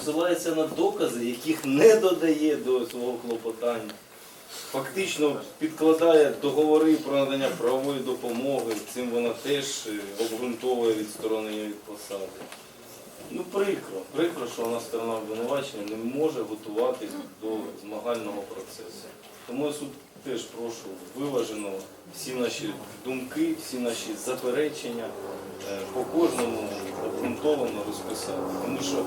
посилається на докази, яких не додає до свого клопотання. Фактично підкладає договори про надання правової допомоги, цим вона теж е, обґрунтовує відсторонення від посади. Ну прикро, прикро, що вона сторона обвинувачення не може готуватись до змагального процесу. Тому суд теж прошу виважено всі наші думки, всі наші заперечення е, по кожному обґрунтовано розписати. Тому що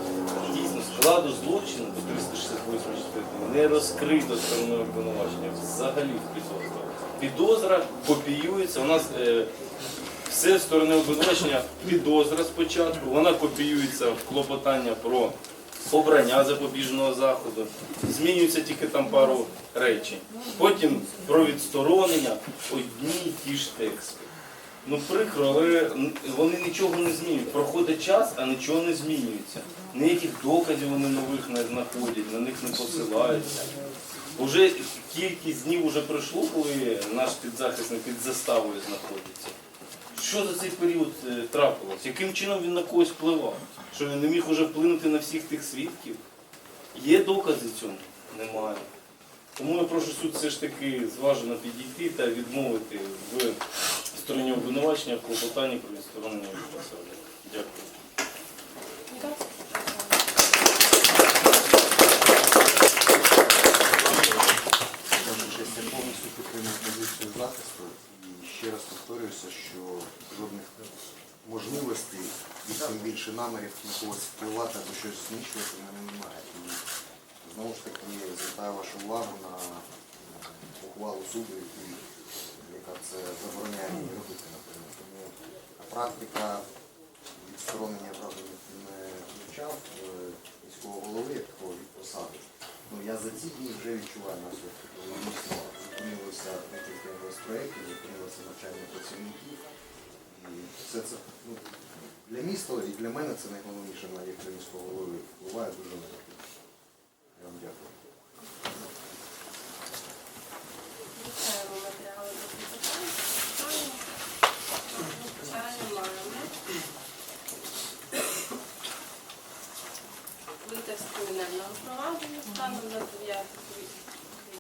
дійсно складу злочину по 368 частині не розкрито стороною обвинувачення взагалі в підозру. Підозра копіюється. У нас е, все сторони обвинувачення підозра спочатку, вона копіюється в клопотання про обрання запобіжного заходу, змінюється тільки там пару речень. Потім про відсторонення одні й ті ж тексти. Ну прикро, але вони нічого не змінюють. Проходить час, а нічого не змінюється. Ніяких доказів вони нових не знаходять, на них не посилаються. Уже кількість днів вже пройшло, коли наш підзахисник під заставою знаходиться. Що за цей період е, трапилось? Яким чином він на когось впливав? Що він не міг уже вплинути на всіх тих свідків? Є докази цьому? Немає. Тому я прошу суд все ж таки зважено підійти та відмовити в стороні обвинувачення клопотанні про відсторонення від посади. Дякую. Я повністю підтримую позицію захисту ще раз повторююся, що жодних можливостей і тим більше намірів на когось впливати або щось знищувати мене немає. І знову ж таки звертаю вашу увагу на ухвалу суду, яка це забороняє мені робити, наприклад. Тому практика відсторонення правда не- вивчав е, міського голови як такого від посади. Ну, я за ці дні вже відчуваю наслідки, все це ну, для міста і для мене це найголовніше, навіть для міського голови впливає дуже негативно. Я вам дякую. Вітаємо матеріали до питання. Звичайно, маємо. Витязку денного провадження станом на 9 квітня.